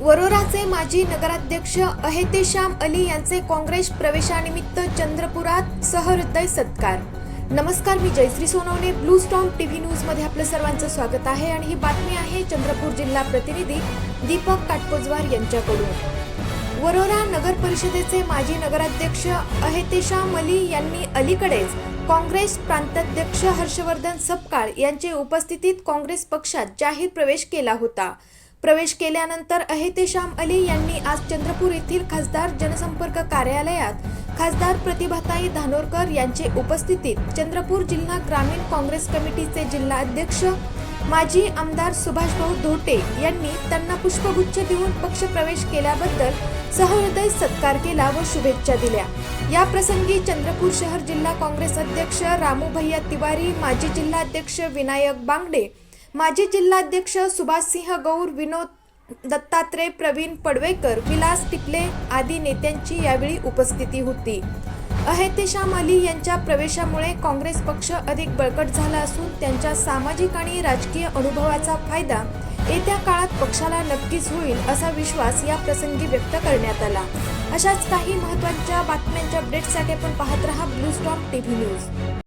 वरोराचे माजी नगराध्यक्ष अहेतेश्याम अली यांचे काँग्रेस प्रवेशानिमित्त चंद्रपुरात सहृदय सत्कार. नमस्कार मी Jayashree Sonawane. Blue storm TV न्यूजमध्ये आपलं सर्वांचं स्वागत आहे आणि ही बातमी आहे चंद्रपूर जिल्हा प्रतिनिधी दीपक काटकोजवार यांच्याकडून. वरोरा नगर परिषदेचे माजी नगराध्यक्ष अहेतेश्याम अली यांनी अलीकडेच काँग्रेस प्रांताध्यक्ष हर्षवर्धन सपकाळ यांच्या उपस्थितीत काँग्रेस पक्षात जाहीर प्रवेश केला होता. प्रवेश केल्यानंतर अहेतेशाम अली यांनी आज चंद्रपूर येथील खासदार जनसंपर्क कार्यालयात खासदार प्रतिभाताई धानोरकर यांचे उपस्थितीत चंद्रपूर जिल्हा ग्रामीण काँग्रेस कमिटीचे जिल्हा अध्यक्ष माजी आमदार सुभाषभाऊ धोटे यांनी त्यांना पुष्पगुच्छ देऊन पक्षप्रवेश केल्याबद्दल सहृदय सत्कार केला व शुभेच्छा दिल्या. या प्रसंगी चंद्रपूर शहर जिल्हा काँग्रेस अध्यक्ष रामू भैया तिवारी माजी जिल्हाध्यक्ष विनायक बांगडे माजी जिल्हाध्यक्ष सुभाषसिंह गौर विनोद दत्तात्रय प्रवीण पडवेकर विलास टिपले आदी नेत्यांची यावेळी उपस्थिती होती. अहेतेशाम अली यांच्या प्रवेशामुळे काँग्रेस पक्ष अधिक बळकट झाला असून त्यांच्या सामाजिक आणि राजकीय अनुभवाचा फायदा येत्या काळात पक्षाला नक्कीच होईल असा विश्वास या प्रसंगी व्यक्त करण्यात आला. अशाच काही महत्त्वाच्या बातम्यांच्या अपडेटसाठी आपण पाहत रहा ब्लू स्टॉक टीव्ही न्यूज.